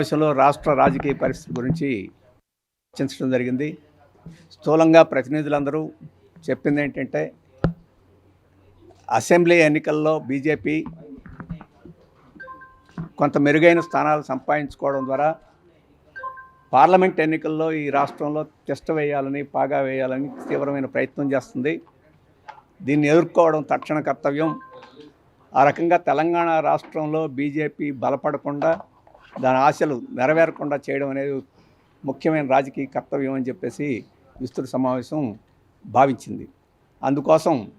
దేశంలో రాష్ట్ర రాజకీయ పరిస్థితి గురించి చర్చించడం జరిగింది. స్థూలంగా ప్రతినిధులందరూ చెప్పింది ఏంటంటే అసెంబ్లీ ఎన్నికల్లో బీజేపీ కొంత మెరుగైన స్థానాలు సంపాదించుకోవడం ద్వారా పార్లమెంట్ ఎన్నికల్లో ఈ రాష్ట్రంలో తిష్ట వేయాలని పాగా వేయాలని తీవ్రమైన ప్రయత్నం చేస్తుంది. దీన్ని ఎదుర్కోవడం తక్షణ కర్తవ్యం. ఆ రకంగా తెలంగాణ రాష్ట్రంలో బీజేపీ బలపడకుండా దాని ఆశలు నెరవేరకుండా చేయడం అనేది ముఖ్యమైన రాజకీయ కర్తవ్యం అని చెప్పేసి విస్తృత సమావేశం భావించింది. అందుకోసం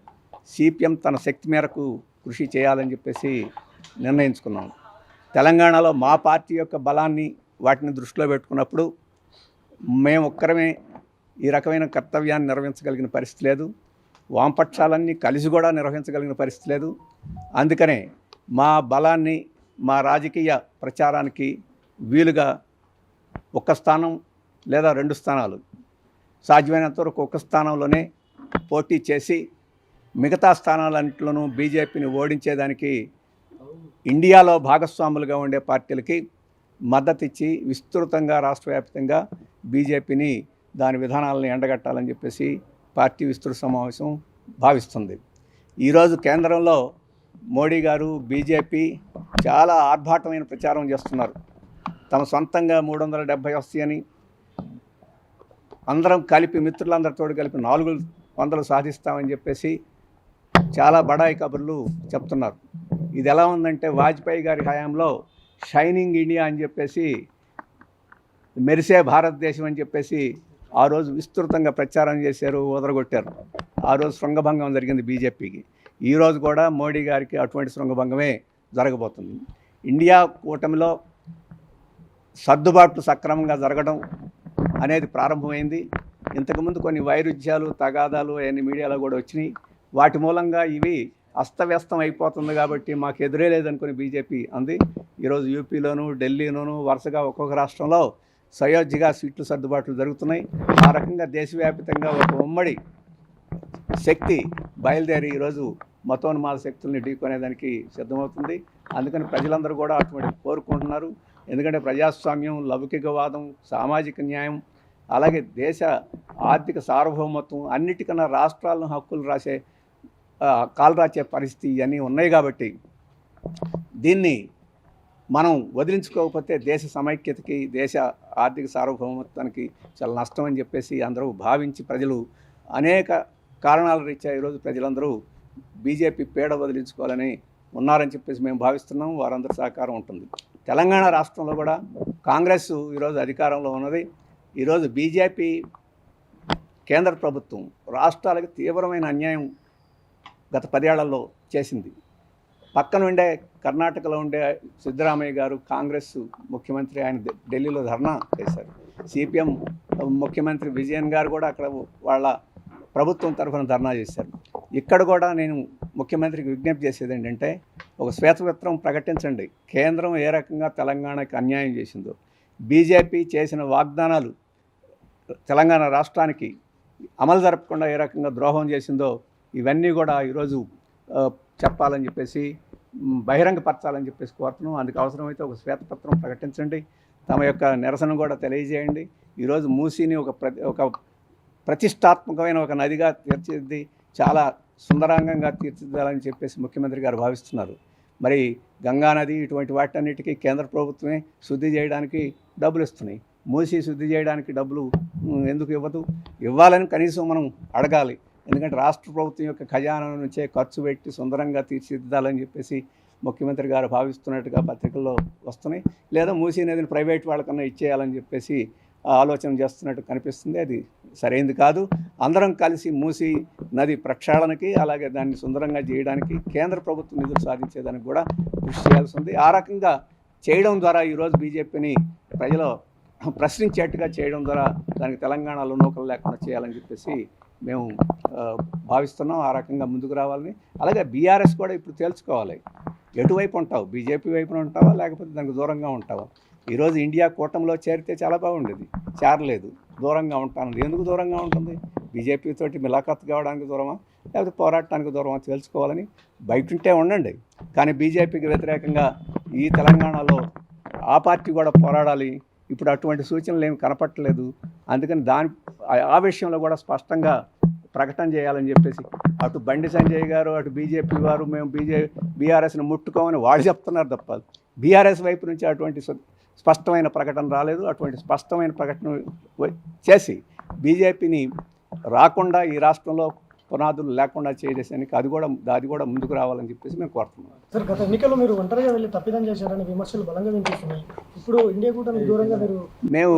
సిపిఎం తన శక్తి మేరకు కృషి చేయాలని చెప్పేసి నిర్ణయించుకున్నాం. తెలంగాణలో మా పార్టీ యొక్క బలాన్ని వాటిని దృష్టిలో పెట్టుకున్నప్పుడు మేము ఒక్కరమే ఈ రకమైన కర్తవ్యాన్ని నిర్వహించగలిగిన పరిస్థితి లేదు. వామపక్షాలన్నీ కలిసి కూడా నిర్వహించగలిగిన పరిస్థితి లేదు. అందుకనే మా బలాన్ని మా రాజకీయ ప్రచారానికి వీలుగా ఒక స్థానం లేదా రెండు స్థానాలు. సాధ్యమైనంత వరకు ఒక స్థానంలోనే పోటీ చేసి మిగతా స్థానాలన్నింటిలోనూ బీజేపీని ఓడించేదానికి ఇండియాలో భాగస్వాములుగా ఉండే పార్టీలకి మద్దతిచ్చి విస్తృతంగా రాష్ట్రవ్యాప్తంగా బీజేపీని దాని విధానాలను ఎండగట్టాలని చెప్పేసి పార్టీ విస్తృత సమావేశం భావిస్తుంది. ఈరోజు కేంద్రంలో మోడీ గారు బీజేపీ చాలా ఆర్భాటమైన ప్రచారం చేస్తున్నారు. తమ సొంతంగా మూడు వందల డెబ్భై వస్తాయని అందరం కలిపి మిత్రులందరితో కలిపి నాలుగు వందలు సాధిస్తామని చెప్పేసి చాలా బడాయి కబుర్లు చెప్తున్నారు. ఇది ఎలా ఉందంటే వాజ్పేయి గారి హయాంలో షైనింగ్ ఇండియా అని చెప్పేసి మెరిసే భారతదేశం అని చెప్పేసి ఆ రోజు విస్తృతంగా ప్రచారం చేశారు వదలగొట్టారు ఆ రోజు శృంగభంగం జరిగింది బీజేపీకి. ఈరోజు కూడా మోడీ గారికి అటువంటి శృంగభంగమే జరగబోతుంది. ఇండియా కూటమిలో సర్దుబాట్లు సక్రమంగా జరగడం అనేది ప్రారంభమైంది. ఇంతకుముందు కొన్ని వైరుధ్యాలు తగాదాలు అన్ని మీడియాలో కూడా వచ్చినాయి. వాటి మూలంగా ఇవి అస్తవ్యస్తం అయిపోతుంది కాబట్టి మాకు ఎదురే లేదనుకుని బీజేపీ అంది. ఈరోజు యూపీలోను ఢిల్లీలోను వరుసగా ఒక్కొక్క రాష్ట్రంలో సయోధ్యగా సీట్లు సర్దుబాట్లు జరుగుతున్నాయి. ఆ రకంగా దేశవ్యాప్తంగా ఒక ఉమ్మడి శక్తి బయలుదేరి ఈరోజు మతోన్మాద శక్తుల్ని ఢీకొనేదానికి సిద్ధమవుతుంది. అందుకని ప్రజలందరూ కూడా అటువంటి కోరుకుంటున్నారు. ఎందుకంటే ప్రజాస్వామ్యం లౌకికవాదం సామాజిక న్యాయం అలాగే దేశ ఆర్థిక సార్వభౌమత్వం అన్నిటికన్నా రాష్ట్రాలను హక్కులు రాసే కాలు రాచే పరిస్థితి ఇవన్నీ ఉన్నాయి కాబట్టి దీన్ని మనం వదిలించుకోకపోతే దేశ సమైక్యతకి దేశ ఆర్థిక సార్వభౌమత్వానికి చాలా నష్టం అని చెప్పేసి అందరూ భావించి ప్రజలు అనేక కారణాల రీత్యా ఈరోజు ప్రజలందరూ బీజేపీ పీడ వదిలించుకోవాలని ఉన్నారని చెప్పేసి మేము భావిస్తున్నాం. వారందరి సహకారం ఉంటుంది. తెలంగాణ రాష్ట్రంలో కూడా కాంగ్రెస్ ఈరోజు అధికారంలో ఉన్నది. ఈరోజు బీజేపీ కేంద్ర ప్రభుత్వం రాష్ట్రాలకు తీవ్రమైన అన్యాయం గత పదేళ్ళలో చేసింది. పక్కన ఉండే కర్ణాటకలో ఉండే సిద్ధరామయ్య గారు కాంగ్రెస్ ముఖ్యమంత్రి ఆయన ఢిల్లీలో ధర్నా చేశారు. సిపిఎం ముఖ్యమంత్రి విజయన్ గారు కూడా అక్కడ వాళ్ళ ప్రభుత్వం తరఫున ధర్నా చేశారు. ఇక్కడ కూడా నేను ముఖ్యమంత్రికి విజ్ఞప్తి చేసేది ఏంటంటే ఒక శ్వేతపత్రం ప్రకటించండి. కేంద్రం ఏ రకంగా తెలంగాణకి అన్యాయం చేసిందో. బీజేపీ చేసిన వాగ్దానాలు తెలంగాణ రాష్ట్రానికి అమలు జరపకుండా ఏ రకంగా ద్రోహం చేసిందో ఇవన్నీ కూడా ఈరోజు చెప్పాలని చెప్పేసి బహిరంగపరచాలని చెప్పేసి కోరుతున్నాం. అందుకు అవసరమైతే ఒక శ్వేతపత్రం ప్రకటించండి. తమ యొక్క నిరసన కూడా తెలియజేయండి. ఈరోజు మూసీని ఒక ప్రతి ఒక ప్రతిష్టాత్మకమైన ఒక నదిగా తీర్చిది చాలా సుందరాంగంగా తీర్చిదిద్దాలని చెప్పేసి ముఖ్యమంత్రి గారు భావిస్తున్నారు. మరి గంగా నది ఇటువంటి వాటన్నిటికీ కేంద్ర ప్రభుత్వమే శుద్ధి చేయడానికి డబ్బులు ఇస్తున్నాయి. మూసి శుద్ధి చేయడానికి డబ్బులు ఎందుకు ఇవ్వదు? ఇవ్వాలని కనీసం మనం అడగాలి. ఎందుకంటే రాష్ట్ర ప్రభుత్వం యొక్క ఖజానా నుంచే ఖర్చు పెట్టి సుందరంగా తీర్చిదిద్దాలని చెప్పేసి ముఖ్యమంత్రి గారు భావిస్తున్నట్టుగా పత్రికల్లో వస్తున్నాయి. లేదా మూసీ నదిని ప్రైవేట్ వాళ్ళకన్నా ఇచ్చేయాలని చెప్పేసి ఆలోచన చేస్తున్నట్టు కనిపిస్తుంది. అది సరైనది కాదు. అందరం కలిసి మూసి నది ప్రక్షాళనకి అలాగే దాన్ని సుందరంగా చేయడానికి కేంద్ర ప్రభుత్వం నిధులు సాధించేదానికి కూడా కృషి చేయాల్సి ఉంది. ఆ రకంగా చేయడం ద్వారా ఈరోజు బీజేపీని ప్రజలు ప్రశ్నించేట్టుగా చేయడం ద్వారా దానికి తెలంగాణలో నూకలు లేకుండా చేయాలని చెప్పేసి మేము భావిస్తున్నాం. ఆ రకంగా ముందుకు రావాలని. అలాగే బీఆర్ఎస్ కూడా ఇప్పుడు తేల్చుకోవాలి. ఎటువైపు ఉంటావు? బీజేపీ వైపున ఉంటావా? లేకపోతే దానికి దూరంగా ఉంటావా? ఈరోజు ఇండియా కూటమిలో చేరితే చాలా బాగుండేది. చేరలేదు. దూరంగా ఉంటాను ఎందుకు దూరంగా ఉంటుంది? బీజేపీ తోటి మిలాఖత్ కావడానికి దూరమా? లేకపోతే పోరాటానికి దూరమా? తెలుసుకోవాలని బయట ఉంటే ఉండండి. కానీ బీజేపీకి వ్యతిరేకంగా ఈ తెలంగాణలో ఆ పార్టీ కూడా పోరాడాలి. ఇప్పుడు అటువంటి సూచనలు ఏమి కనపట్టలేదు. అందుకని దాని ఆ- విషయంలో కూడా స్పష్టంగా ప్రకటన చేయాలని చెప్పేసి అటు బండి సంజయ్ గారు అటు బీజేపీ వారు మేము బీజే బీఆర్ఎస్ని ముట్టుకోమని వాళ్ళు చెప్తున్నారు తప్ప బీఆర్ఎస్ వైపు నుంచి అటువంటి స్పష్టమైన ప్రకటన రాలేదు. అటువంటి స్పష్టమైన ప్రకటన చేసి బీజేపీని రాకుండా ఈ రాష్ట్రంలో పునాదులు లేకుండా చేయడానికి అది కూడా అది కూడా ముందుకు రావాలని చెప్పేసి మేము కోరుతున్నాం. సార్ గత ఎన్నికల్లో మీరు ఒంటరిగా వెళ్ళి తప్పిదం చేశారని విమర్శలు బలంగా వినిపిస్తున్నాయి. ఇప్పుడు ఇండియా కూటమి దూరంగా మీరు మేము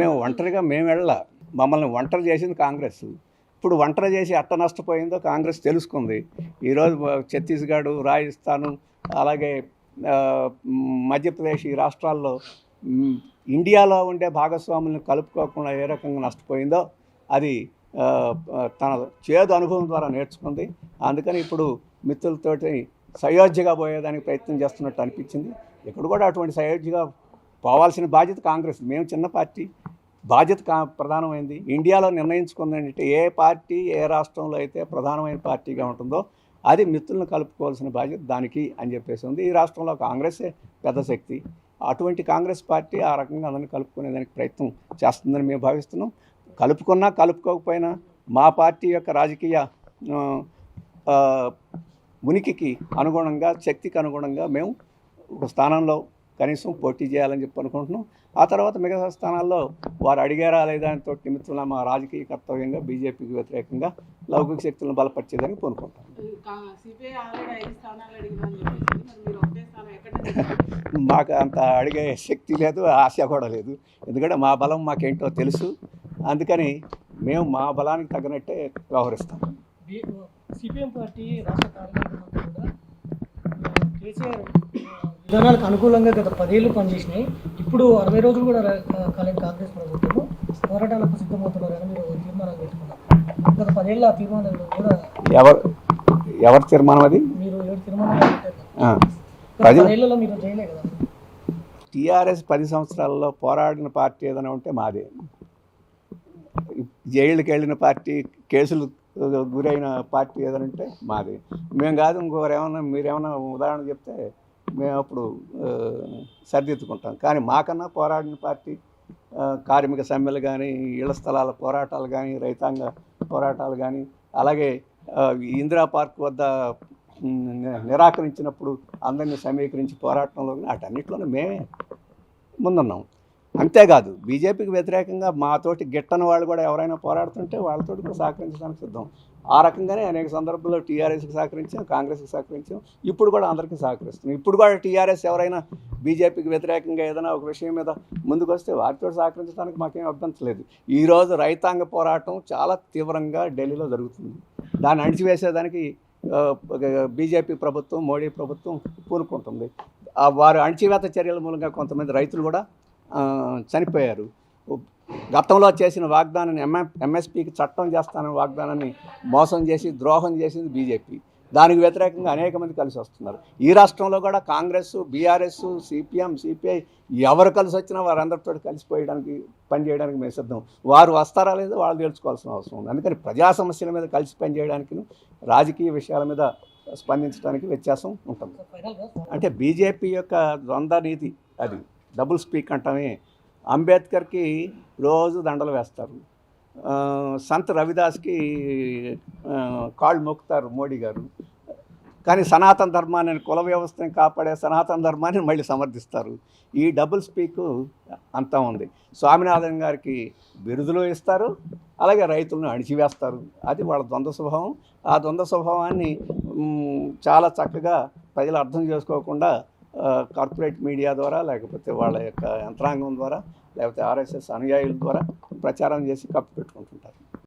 మేము ఒంటరిగా మేము వెళ్ళాల. మమ్మల్ని ఒంటరి చేసింది కాంగ్రెస్. ఇప్పుడు ఒంటరి చేసి అట్ట నష్టపోయిందో కాంగ్రెస్ తెలుసుకుంది. ఈరోజు ఛత్తీస్గఢ్ రాజస్థాన్ అలాగే మధ్యప్రదేశ్ ఈ రాష్ట్రాల్లో ఇండియాలో ఉండే భాగస్వాములను కలుపుకోకుండా ఏ రకంగా నష్టపోయిందో అది తన చేదు అనుభవం ద్వారా నేర్చుకుంది. అందుకని ఇప్పుడు మిత్రులతోటి సయోధ్యగా పోయేదానికి ప్రయత్నం చేస్తున్నట్టు అనిపించింది. ఇక్కడ కూడా అటువంటి సయోధ్యగా పోవాల్సిన బాధ్యత కాంగ్రెస్. మేము చిన్న పార్టీ బాధ్యత కా ప్రధానమైంది. ఇండియాలో నిర్ణయించుకుందంటే ఏ పార్టీ ఏ రాష్ట్రంలో అయితే ప్రధానమైన పార్టీగా ఉంటుందో అది మిత్రులను కలుపుకోవాల్సిన బాధ్యత దానికి అని చెప్పేసి ఉంది. ఈ రాష్ట్రంలో కాంగ్రెసే పెద్ద శక్తి. అటువంటి కాంగ్రెస్ పార్టీ ఆ రకంగా అందరిని కలుపుకునేదానికి ప్రయత్నం చేస్తుందని మేము భావిస్తున్నాం. కలుపుకున్నా కలుపుకోకపోయినా మా పార్టీ యొక్క రాజకీయ ఉనికికి అనుగుణంగా శక్తికి అనుగుణంగా మేము ఒక స్థానంలో కనీసం పోటీ చేయాలని చెప్పి అనుకుంటున్నాం. ఆ తర్వాత మిగతా స్థానాల్లో వారు అడిగారా లేదా అని తోటి నిమిత్తంలో మా రాజకీయ కర్తవ్యంగా బీజేపీకి వ్యతిరేకంగా లౌకిక శక్తులను బలపరిచేదానికి ఎక్కడ నుంచి మాకు అంత అడిగే శక్తి లేదు ఆశ కూడా లేదు. ఎందుకంటే మా బలం మాకేంటో తెలుసు. అందుకని మేము మా బలానికి తగినట్టే వ్యవహరిస్తాం. సిపిఎం పార్టీ రాష్ట్ర కూడా కేసీఆర్ విధానాలకు అనుకూలంగా గత పదేళ్ళు పనిచేసినాయి. ఇప్పుడు అరవై రోజులు కూడా రా- కా- కాలేని కాంగ్రెస్ ప్రభుత్వము పోరాటాలకు సిద్ధమవుతున్నారని మీరు ఒక తీర్మానం పెట్టుకున్నారు. గత పదేళ్ళ ఆ తీర్మానాలు కూడా ఎవరు ఎవరి తీర్మానం అది? మీరు తీర్మానాలు ప్రజలు పదేళ్ళలో మీరు చేయలే కదా. టీఆర్ఎస్ పది సంవత్సరాల్లో పోరాడిన పార్టీ ఏదైనా ఉంటే మాదే. జైళ్ళకి వెళ్ళిన పార్టీ కేసులు గురైన పార్టీ ఏదైనా ఉంటే మాదే. మేము కాదు ఇంకొకరు ఏమన్నా మీరేమన్నా ఉదాహరణ చెప్తే మేము అప్పుడు సరిదిద్దుకుంటాం. కానీ మాకన్నా పోరాడిన పార్టీ కార్మిక సమ్మెలు కానీ ఇళ్ళ స్థలాల పోరాటాలు కానీ రైతాంగ పోరాటాలు కానీ అలాగే ఇందిరా పార్క్ వద్ద నిరాకరించినప్పుడు అందరినీ సమీకరించి పోరాటంలో కానీ మేమే ముందున్నాం. అంతేకాదు బీజేపీకి వ్యతిరేకంగా మాతోటి గిట్టని వాళ్ళు కూడా ఎవరైనా పోరాడుతుంటే వాళ్ళతోటి కూడా సహకరించడానికి సిద్ధం. ఆ రకంగానే అనేక సందర్భాల్లో టీఆర్ఎస్కి సహకరించాం కాంగ్రెస్కి సహకరించాం. ఇప్పుడు కూడా అందరికీ సహకరిస్తున్నాం. ఇప్పుడు కూడా టీఆర్ఎస్ ఎవరైనా బీజేపీకి వ్యతిరేకంగా ఏదైనా ఒక విషయం మీద ముందుకు వస్తే వారితో సహకరించడానికి మాకేం అభ్యంతరం లేదు. ఈరోజు రైతాంగ పోరాటం చాలా తీవ్రంగా ఢిల్లీలో జరుగుతుంది. దాన్ని అణిచివేసేదానికి బీజేపీ ప్రభుత్వం మోడీ ప్రభుత్వం పూనుకుంటుంది. వారు అణచివేత చర్యల మూలంగా కొంతమంది రైతులు కూడా చనిపోయారు. గతంలో చేసిన వాగ్దానాన్ని ఎంఎ ఎంఎస్పీకి చట్టం చేస్తానని వాగ్దానాన్ని మోసం చేసి ద్రోహం చేసింది బీజేపీ దానికి వ్యతిరేకంగా అనేక మంది కలిసి వస్తున్నారు. ఈ రాష్ట్రంలో కూడా కాంగ్రెస్ బీఆర్ఎస్ సిపిఎం సిపిఐ ఎవరు కలిసి వచ్చినా వారందరితో కలిసిపోయడానికి పనిచేయడానికి మేము సిద్ధం. వారు వస్తారా లేదో వాళ్ళు తెలుసుకోవాల్సిన అవసరం ఉంది. అందుకని ప్రజా సమస్యల మీద కలిసి పనిచేయడానికి రాజకీయ విషయాల మీద స్పందించడానికి వ్యత్యాసం ఉంటుంది. అంటే బీజేపీ యొక్క ద్వంద్వ నీతి అది. డబుల్ స్పీక్ అంటామే అంబేద్కర్కి రోజు దండలు వేస్తారు. సంత్ రవిదాస్కి కాళ్ళు మొక్కుతారు మోడీ గారు. కానీ సనాతన ధర్మాన్ని కుల వ్యవస్థని కాపాడే సనాతన ధర్మాన్ని మళ్ళీ సమర్థిస్తారు. ఈ డబుల్ స్పీక్ అంతా ఉంది. స్వామినాథన్ గారికి బిరుదులు ఇస్తారు అలాగే రైతులను అణిచివేస్తారు. అది వాళ్ళ ద్వంద్వ స్వభావం. ఆ ద్వంద్వ స్వభావాన్ని చాలా చక్కగా ప్రజలు అర్థం చేసుకోకుండా కార్పొరేట్ మీడియా ద్వారా లేకపోతే వాళ్ళ యొక్క యంత్రాంగం ద్వారా లేకపోతే ఆర్ఎస్ఎస్ అనుయాయుల ద్వారా ప్రచారం చేసి కప్పు పెట్టుకుంటుంటారు